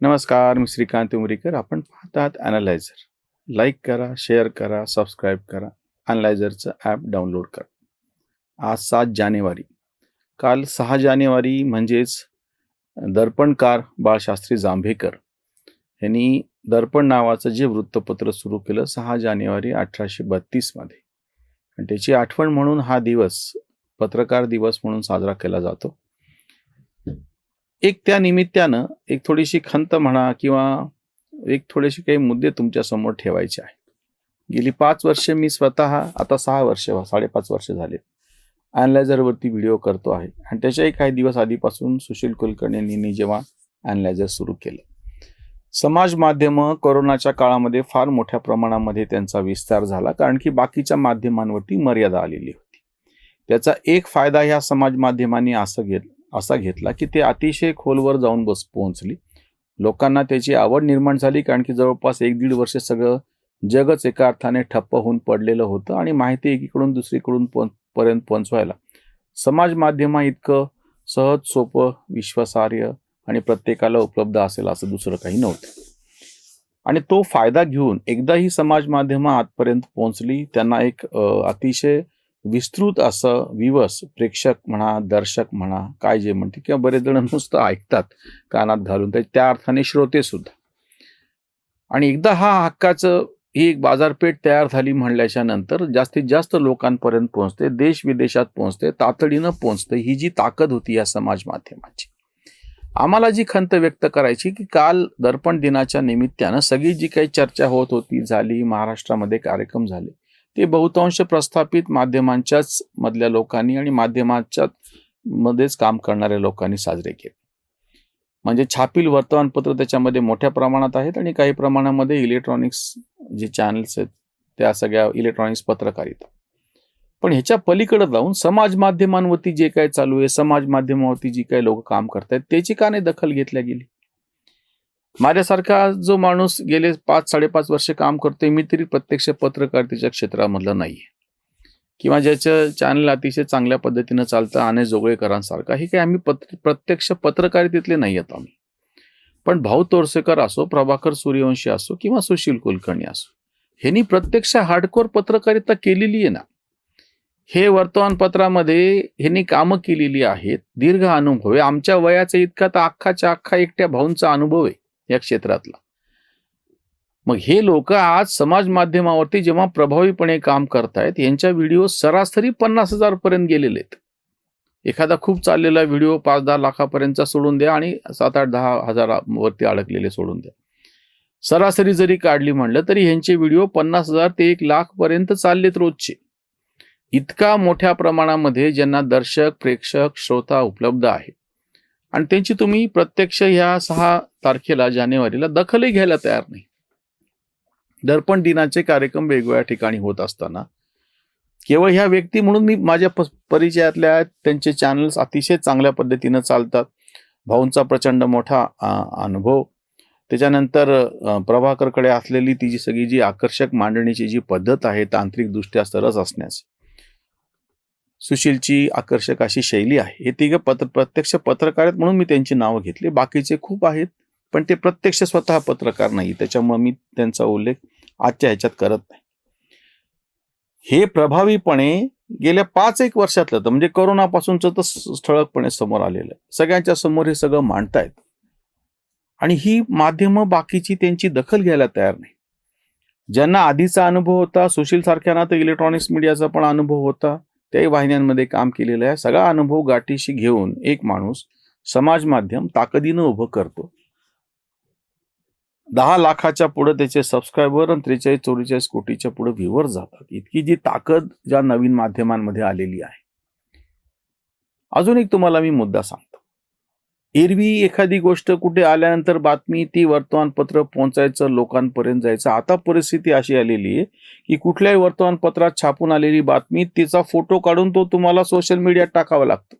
नमस्कार मी श्रीकांत उमरीकर. आपण पाहतात ॲनालायझर लाईक करा शेअर करा सबस्क्राईब करा. ॲनालायझरचं ॲप डाउनलोड करा. आज सात जानेवारी. काल सहा जानेवारी म्हणजेच दर्पणकार बाळशास्त्री जांभेकर यांनी दर्पण नावाचं जे वृत्तपत्र सुरू केलं सहा जानेवारी अठराशे बत्तीसमध्ये आणि त्याची आठवण म्हणून हा दिवस पत्रकार दिवस म्हणून साजरा केला जातो. एक त्या निमित्तानं एक थोडीशी खंत म्हणा किंवा एक थोडेसे काही मुद्दे तुमच्यासमोर ठेवायचे आहे गेली पाच वर्षे मी स्वतः आता सहा वर्ष साडेपाच वर्ष झाले. अॅनलायझरवरती व्हिडिओ करतो आहे. आणि त्याच्याही काही दिवस आधीपासून सुशील कुलकर्णींनी जेव्हा ॲनलायझर सुरू केलं. समाज माध्यमं कोरोनाच्या काळामध्ये फार मोठ्या प्रमाणामध्ये त्यांचा विस्तार झाला. कारण की बाकीच्या माध्यमांवरती मर्यादा आलेली होती. त्याचा एक फायदा ह्या समाज माध्यमांनी असं घेतलं. असा घेतला की ते अतिशय खोलवर जाऊन बस पोहोचली. लोकांना त्याची आवड निर्माण झाली कारण की जवळपास एक दीड वर्ष सगळं जगच एका अर्थाने ठप्प होऊन पडलेलं होतं आणि माहिती एकीकडून दुसरीकडून पोन पर्यंत पोहोचवायला. समाज माध्यमा इतकं सहज सोपं विश्वासार्ह आणि प्रत्येकाला उपलब्ध असेल असं दुसरं काही नव्हतं. आणि तो फायदा घेऊन एकदा ही समाज माध्यमं आतपर्यंत पोहोचली त्यांना एक अतिशय विस्तृत असं विवस प्रेक्षक म्हणा दर्शक म्हणा काय जे म्हणते किंवा बरेच जण नुसतं ऐकतात कानात घालून तर त्या अर्थाने श्रोते सुद्धा. आणि एकदा हा हक्काचं ही एक बाजारपेठ तयार झाली म्हणल्याच्या नंतर जास्तीत जास्त लोकांपर्यंत पोहोचते देश विदेशात पोहोचते तातडीनं पोहोचते ही जी ताकद होती या समाज माध्यमाची. आम्हाला जी खंत व्यक्त करायची की काल दर्पण दिनाच्या निमित्तानं सगळी जी काही चर्चा होत होती झाली महाराष्ट्रामध्ये कार्यक्रम झाले ते बहुतांश प्रस्थापित माध्यमांच्याच मधल्या लोकांनी आणि माध्यमाच्या मध्येच काम करणाऱ्या लोकांनी साजरे केले. म्हणजे छापील वर्तमानपत्र त्याच्यामध्ये मोठ्या प्रमाणात आहेत आणि काही प्रमाणामध्ये इलेक्ट्रॉनिक्स जे चॅनल्स आहेत त्या सगळ्या इलेक्ट्रॉनिक्स पत्रकारिता पण ह्याच्या पलीकडे जाऊन समाज माध्यमांवरती जे काय चालू आहे समाज माध्यमावरती जी काही लोक काम करतायत त्याची का नाही दखल घेतल्या गेली. माझ्यासारखा जो माणूस गेले पाच साडेपाच वर्ष काम करतोय मी तरी प्रत्यक्ष पत्रकारितेच्या क्षेत्रामधला नाहीये. किंवा ज्याचं चॅनल अतिशय चांगल्या पद्धतीनं चालतं आणि जोगळेकरांसारखा हे काही आम्ही पत्र प्रत्यक्ष पत्रकारितेतले नाही आहेत आम्ही. पण भाऊ तोरसेकर असो प्रभाकर सूर्यवंशी असो किंवा सुशील कुलकर्णी असो ह्यांनी प्रत्यक्ष हार्डकोर पत्रकारिता केलेली आहे ना. हे वर्तमानपत्रामध्ये ह्यांनी कामं केलेली आहेत दीर्घ अनुभव आहे. आमच्या वयाचा इतका तर अख्खाच्या अख्खा एकट्या भाऊंचा अनुभव आहे. या क्षेत्रातला. मग हे लोक आज समाज माध्यमावरती जेव्हा प्रभावीपणे काम करतायत यांच्या व्हिडिओ सरासरी पन्नास हजार पर्यंत गेलेले आहेत. एखादा खूप चाललेला व्हिडिओ पाच दहा लाखापर्यंतचा सोडून द्या आणि सात आठ दहा हजारावरती अडकलेले सोडून द्या. सरासरी जरी काढली म्हणलं तरी ह्यांचे व्हिडिओ पन्नास हजार ते एक लाख पर्यंत चाललेत रोजचे. इतका मोठ्या प्रमाणामध्ये ज्यांना दर्शक प्रेक्षक श्रोता उपलब्ध आहे. आणि त्यांची तुम्ही प्रत्यक्ष ह्या सहा तारखेला जानेवारीला दखलही घ्यायला तयार नाही. दर्पण दिनाचे कार्यक्रम वेगवेगळ्या ठिकाणी होत असताना केवळ ह्या व्यक्ती म्हणून मी माझ्या परिचयातल्या त्यांचे चॅनल्स अतिशय चांगल्या पद्धतीनं चालतात. भाऊंचा प्रचंड मोठा अनुभव. त्याच्यानंतर प्रभाकरकडे असलेली ती जी सगळी जी आकर्षक मांडणीची जी पद्धत आहे तांत्रिकदृष्ट्या सरस असण्यास सुशीलची आकर्षक अशी शैली आहे. हे तिघं पत्र प्रत्यक्ष पत्रकार आहेत म्हणून मी त्यांची नावं घेतली. बाकीचे खूप आहेत पण ते प्रत्यक्ष स्वतः पत्रकार नाही. त्याच्यामुळे मी त्यांचा उल्लेख आजच्या ह्याच्यात करत नाही. हे प्रभावीपणे गेल्या पाच एक वर्षातलं तर म्हणजे करोनापासूनचं तर ठळकपणे समोर आलेलं आहे. सगळ्यांच्या समोर हे सगळं मांडतायत. आणि ही माध्यमं बाकीची त्यांची दखल घ्यायला तयार नाही. ज्यांना आधीचा अनुभव होता सुशील सारख्यांना तर इलेक्ट्रॉनिक्स मीडियाचा पण अनुभव होता. त्याही वाहिन्यांमध्ये काम केलेलं आहे. सगळा अनुभव गाठीशी घेऊन एक माणूस समाज माध्यम ताकदीनं उभं करतो. दहा लाखाच्या पुढे त्याचे सबस्क्रायबर आणि त्रेचाळीस चौवेचाळीस कोटीच्या पुढे व्ह्यूवर जातात. इतकी जी ताकद ज्या नवीन माध्यमांमध्ये आलेली आहे. अजून एक तुम्हाला मी मुद्दा सांगतो. एरवी एखादी गोष्ट कुठे आल्यानंतर बातमी ती वर्तमानपत्र पोहोचायचं लोकांपर्यंत जायचं. आता परिस्थिती अशी आलेली आहे की कुठल्याही वर्तमानपत्रात छापून आलेली बातमी तिचा फोटो काढून तो तुम्हाला सोशल मीडियात टाकावा लागतो.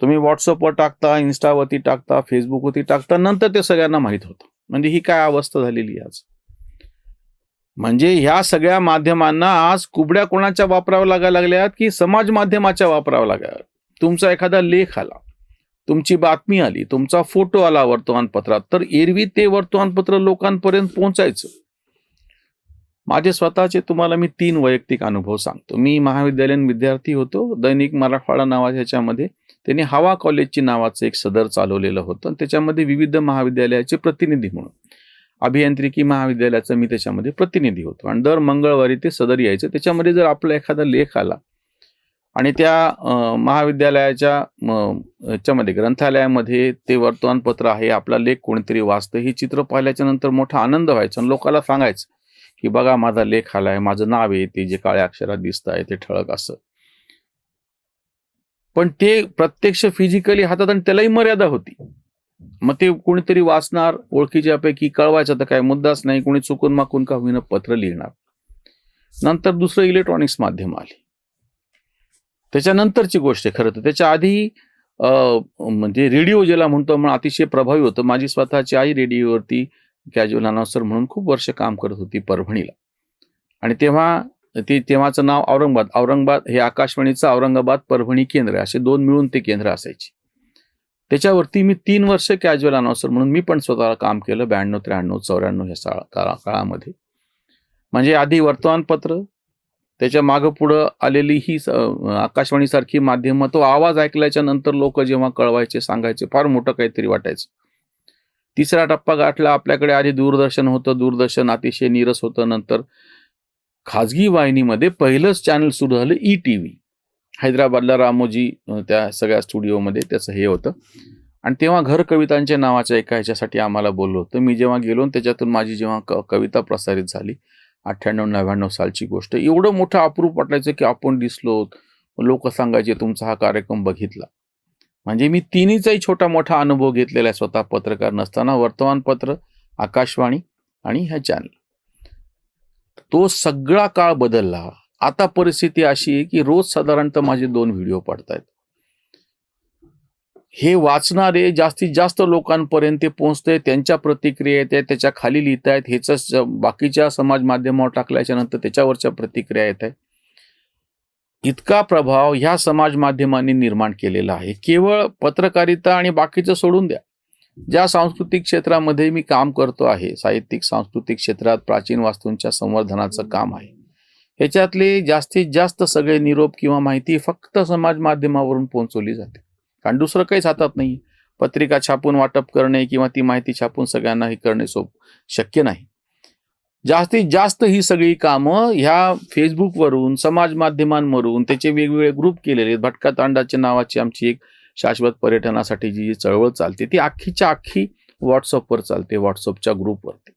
तुम्ही व्हॉट्सअपवर टाकता इन्स्टावरती टाकता फेसबुकवरती टाकता नंतर ते सगळ्यांना माहीत होतं. म्हणजे ही काय अवस्था झालेली आज? म्हणजे ह्या सगळ्या माध्यमांना आज कुबड्या कोणाच्या वापराव्या लागायला लागल्यात की समाज माध्यमाच्या वापराव्या लागल्या तुमचा एखादा लेख आला. तुमची बातमी आली तुमचा फोटो आला वर्तमानपत्रात तर एरवी ते वर्तमानपत्र लोकांपर्यंत पोहोचायचं. माझे स्वतःचे तुम्हाला मी तीन वैयक्तिक अनुभव सांगतो. मी महाविद्यालयीन विद्यार्थी होतो. दैनिक मराठवाडा नावाच्या ह्याच्यामध्ये त्यांनी हवा कॉलेजची नावाचं एक सदर चालवलेलं होतं. आणि त्याच्यामध्ये विविध महाविद्यालयाचे प्रतिनिधी म्हणून अभियांत्रिकी महाविद्यालयाचा मी त्याच्यामध्ये प्रतिनिधी होतो. आणि दर मंगळवारी ते सदर यायचं. त्याच्यामध्ये जर आपला एखादा लेख आला आणि त्या महाविद्यालयाच्या याच्यामध्ये ग्रंथालयामध्ये ते वर्तमानपत्र आहे. आपला लेख कोणीतरी वाचतं. हे चित्र पाहिल्याच्या नंतर मोठा आनंद व्हायचा आणि लोकांना सांगायचं की बघा माझा लेख आलाय. माझं नाव आहे ते जे काळ्या अक्षरात दिसत आहे ते ठळक असं. पण ते प्रत्यक्ष फिजिकली हातात आणि त्यालाही मर्यादा होती. मग ते कोणीतरी वाचणार ओळखीच्यापैकी कळवायचा तर काय मुद्दाच नाही. कोणी चुकून माकून का होईना पत्र लिहिणार. नंतर दुसरं इलेक्ट्रॉनिक्स माध्यम आले. त्याच्यानंतरची गोष्ट आहे खरं तर. त्याच्या आधी म्हणजे रेडिओ ज्याला म्हणतो म्हणून अतिशय प्रभावी होतं. माझी स्वतःची आई रेडिओवरती कॅज्युअल अनाउन्सर म्हणून खूप वर्ष काम करत होती परभणीला. आणि तेव्हा ते तेव्हाचं नाव औरंगाबाद. औरंगाबाद हे आकाशवाणीचं औरंगाबाद परभणी केंद्र असे दोन मिळून ते केंद्र असायचे. त्याच्यावरती मी तीन वर्ष कॅज्युअल अनाउन्सर म्हणून मी पण स्वतःला काम केलं ब्याण्णव त्र्याण्णव चौऱ्याण्णव ह्या साळा काळा काळामध्ये. म्हणजे आधी वर्तमानपत्र त्याच्या मागं पुढं आलेली ही आकाशवाणीसारखी माध्यमं तो आवाज ऐकल्याच्या नंतर लोक जेव्हा कळवायचे सांगायचे फार मोठं काहीतरी वाटायचं. तिसरा टप्पा गाठला आपल्याकडे आधी दूरदर्शन होतं दूरदर्शन अतिशय नीरस होतं नंतर खाजगी वाहिनीमध्ये पहिलंच चॅनल सुरू झालं ई टी व्ही हैदराबादला रामोजी त्या सगळ्या स्टुडिओमध्ये त्याचं हे होतं. आणि तेव्हा घर कवितांच्या नावाच्या एका ह्याच्यासाठी आम्हाला बोललो होतं. मी जेव्हा गेलो त्याच्यातून माझी जेव्हा क कविता प्रसारित झाली अठ्ठ्याण्णव नव्याण्णव सालची गोष्ट. एवढं मोठं अप्रूप वाटायचं की आपण दिसलो लोक सांगायचे तुमचा हा कार्यक्रम बघितला. म्हणजे मी तिन्हीचाही छोटा मोठा अनुभव घेतलेला आहे स्वतः पत्रकार नसताना वर्तमानपत्र आकाशवाणी आणि ह्या चॅनल तो सगळा काळ बदलला. आता परिस्थिती अशी आहे की रोज साधारणतः माझे दोन व्हिडिओ पडतायत. हे वाचणारे जास्तीत जास्त लोकांपर्यंत ते पोहोचते त्यांच्या प्रतिक्रिया येत आहेत त्याच्याखाली लिहित आहेत ह्याच बाकीच्या समाज माध्यमावर टाकल्याच्या नंतर त्याच्यावरच्या प्रतिक्रिया येत आहेत. इतका प्रभाव ह्या समाज माध्यमांनी निर्माण केलेला आहे. केवळ पत्रकारिता आणि बाकीचं सोडून द्या. ज्या सांस्कृतिक क्षेत्रामध्ये मी काम करतो आहे साहित्यिक सांस्कृतिक क्षेत्रात प्राचीन वास्तूंच्या संवर्धनाचं काम आहे. ह्याच्यातले जास्तीत जास्त सगळे निरोप किंवा माहिती फक्त समाज माध्यमावरून पोहोचवली जाते. कारण दुसरं काहीच हातात नाही. पत्रिका छापून वाटप करणे किंवा ती माहिती छापून सगळ्यांना हे करणे सोप शक्य नाही. जास्तीत जास्त ही सगळी कामं ह्या फेसबुकवरून समाज माध्यमांवरून त्याचे वेगवेगळे ग्रुप केलेले आहेत. भटका तांडाच्या नावाची आमची एक शाश्वत पर्यटनासाठी जी जी चळवळ चालते ती अख्खीच्या अख्खी व्हॉट्सअपवर चालते व्हॉट्सअपच्या ग्रुपवरती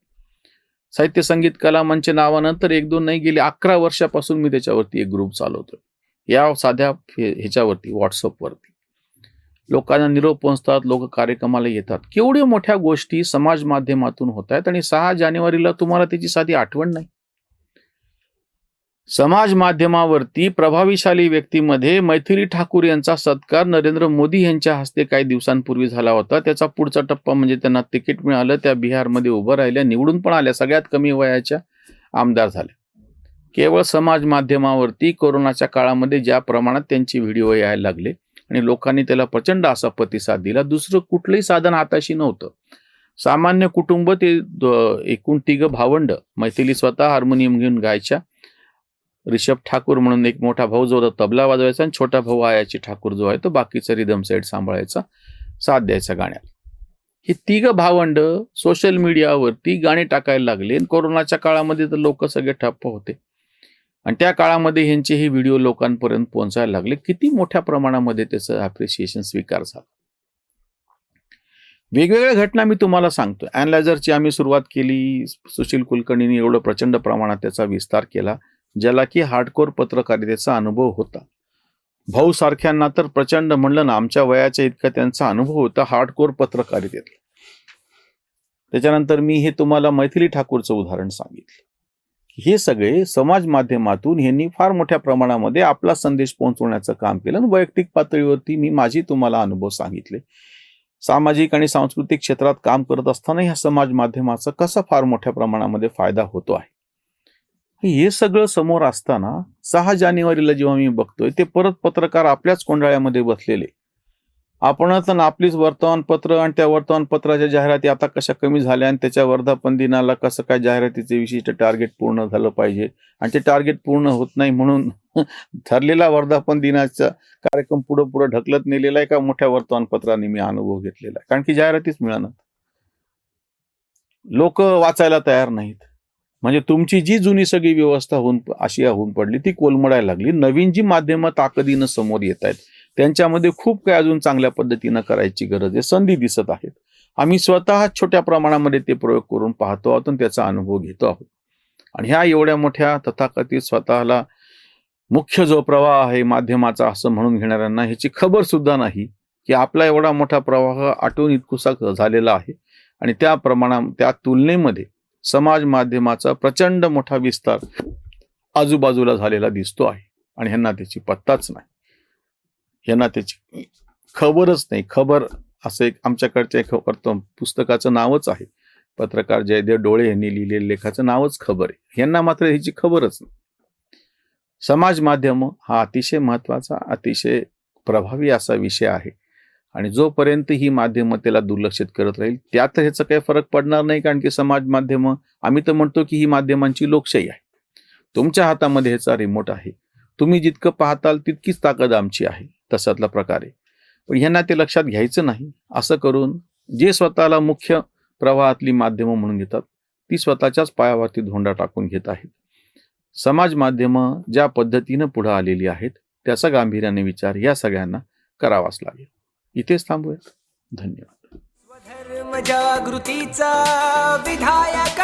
साहित्य संगीत कला मंच नावानंतर एक दोन नाही गेले अकरा वर्षापासून मी त्याच्यावरती एक ग्रुप चालवतो या साध्या ह्याच्यावरती व्हॉट्सअपवरती लोकांना निरोप पोहोचतात लोक कार्यक्रमाला येतात. केवढ्या मोठ्या गोष्टी समाज माध्यमातून होत आहेत आणि सहा जानेवारीला तुम्हाला त्याची साधी आठवण नाही? समाज माध्यमावरती प्रभावीशाली व्यक्तीमध्ये मैथिली ठाकूर यांचा सत्कार नरेंद्र मोदी यांच्या हस्ते काही दिवसांपूर्वी झाला होता. त्याचा पुढचा टप्पा म्हणजे त्यांना तिकीट मिळालं. त्या बिहारमध्ये उभं राहिल्या निवडून पण आल्या. सगळ्यात कमी वयाच्या आमदार झाल्या. केवळ समाज माध्यमावरती कोरोनाच्या काळामध्ये ज्या प्रमाणात त्यांचे व्हिडिओ यायला लागले आणि लोकांनी त्याला प्रचंड असा प्रतिसाद दिला. दुसरं कुठलंही साधन हाताशी नव्हतं. सामान्य कुटुंब ते एकूण तिघ भावंड मैथिली स्वतः हार्मोनियम घेऊन गायच्या. रिषभ ठाकूर म्हणून एक मोठा भाऊ जो होता तबला वाजवायचा आणि छोटा भाऊ आयाची ठाकूर जो आहे तो बाकीचा रिदम सेट सांभाळायचा साथ द्यायचा गाण्याला. हे तिघ भावंड सोशल मीडियावरती गाणी टाकायला लागले. आणि कोरोनाच्या काळामध्ये तर लोक सगळे ठप्प होते. आणि त्या काळामध्ये ह्यांचे हे व्हिडिओ लोकांपर्यंत पोहोचायला लागले. किती मोठ्या प्रमाणामध्ये त्याचं ॲप्रिसिएशन स्वीकार झाला. वेगवेगळ्या घटना मी तुम्हाला सांगतो अॅनलायझरची आम्ही सुरुवात केली. सुशील कुलकर्णीने एवढं प्रचंड प्रमाणात त्याचा विस्तार केला ज्याला की हार्डकोर पत्रकारितेचा अनुभव होता. भाऊ सारख्यांना तर प्रचंड म्हणलं ना आमच्या वयाच्या इतका त्यांचा अनुभव होता हार्डकोर पत्रकारितेत त्याच्यानंतर मी हे तुम्हाला मैथिली ठाकूरचं उदाहरण सांगितलं. हे सगळे समाज माध्यमातून यांनी फार मोठ्या प्रमाणामध्ये आपला संदेश पोहोचवण्याचं काम केलं. आणि वैयक्तिक पातळीवरती मी माझी तुम्हाला अनुभव सांगितले. सामाजिक आणि सांस्कृतिक क्षेत्रात काम करत असताना ह्या समाज माध्यमाचा कसा फार मोठ्या प्रमाणामध्ये फायदा होतो आहे? हे सगळं समोर असताना सहा जानेवारीला जेव्हा मी बघतोय ते परत पत्रकार आपल्याच कोंडाळ्यामध्ये बसलेले. आपणच आणि आपलीच वर्तमानपत्र आणि त्या वर्तमानपत्राच्या जाहिराती आता कशा कमी झाल्या आणि त्याच्या वर्धापन दिनाला कसं काय जाहिरातीचे विशिष्ट टार्गेट पूर्ण झालं पाहिजे? आणि ते टार्गेट पूर्ण होत नाही म्हणून ठरलेला वर्धापन दिनाचा कार्यक्रम पुढं पुढं ढकलत नेलेला आहे का? मोठ्या वर्तमानपत्राने मी अनुभव घेतलेला आहे. कारण की जाहिरातीच मिळणार लोक वाचायला तयार नाहीत. म्हणजे तुमची जी जुनी सगळी व्यवस्था होऊन अशी होऊन पडली ती कोलमडायला लागली. नवीन जी माध्यमं ताकदीनं समोर येत आहेत त्यांच्यामध्ये खूप काही अजून चांगल्या पद्धतीनं करायची गरज आहे. संधी दिसत आहेत. आम्ही स्वतः छोट्या प्रमाणामध्ये ते प्रयोग करून पाहतो आहोत आणि त्याचा अनुभव घेतो आहोत. आणि ह्या एवढ्या मोठ्या तथाकथित स्वतःला मुख्य जो प्रवाह आहे माध्यमाचा असं म्हणून घेणाऱ्यांना ह्याची खबर सुद्धा नाही की आपला एवढा मोठा प्रवाह आटून इतकुसा झालेला आहे. आणि त्या प्रमाणा त्या तुलनेमध्ये समाज माध्यमाचा प्रचंड मोठा विस्तार आजूबाजूला झालेला दिसतो आहे. आणि ह्यांना त्याची पत्ताच नाही. यांना त्याची खबरच नाही. खबर असं एक आमच्याकडच्या एक पुस्तकाचं नावच आहे. पत्रकार जयदेव डोळे यांनी लिहिलेल्या लेखाचं नावच खबर आहे. यांना मात्र ह्याची खबरच नाही. समाज माध्यम हा अतिशय महत्त्वाचा अतिशय प्रभावी असा विषय आहे. आणि जोपर्यंत ही माध्यमं त्याला दुर्लक्षित करत राहील त्यात ह्याचा काही फरक पडणार नाही. कारण की समाज माध्यमं आम्ही तर म्हणतो की ही माध्यमांची लोकशाही आहे. तुमच्या हातामध्ये ह्याचा रिमोट आहे. तुम्ही जितकं पाहताल तितकीच ताकद आमची आहे. तशातला प्रकार आहे. पण ह्यांना ते लक्षात घ्यायचं नाही. असं करून जे स्वतःला मुख्य प्रवाहातली माध्यमं म्हणून घेतात ती स्वतःच्याच पायावरती धोंडा टाकून घेत आहेत. समाज माध्यमं ज्या पद्धतीनं पुढं आलेली आहेत त्याचा गांभीर्याने विचार या सगळ्यांना करावाच लागेल. इथेच थांबूयात धन्यवाद. स्वधर्म जागृतीचा विधायक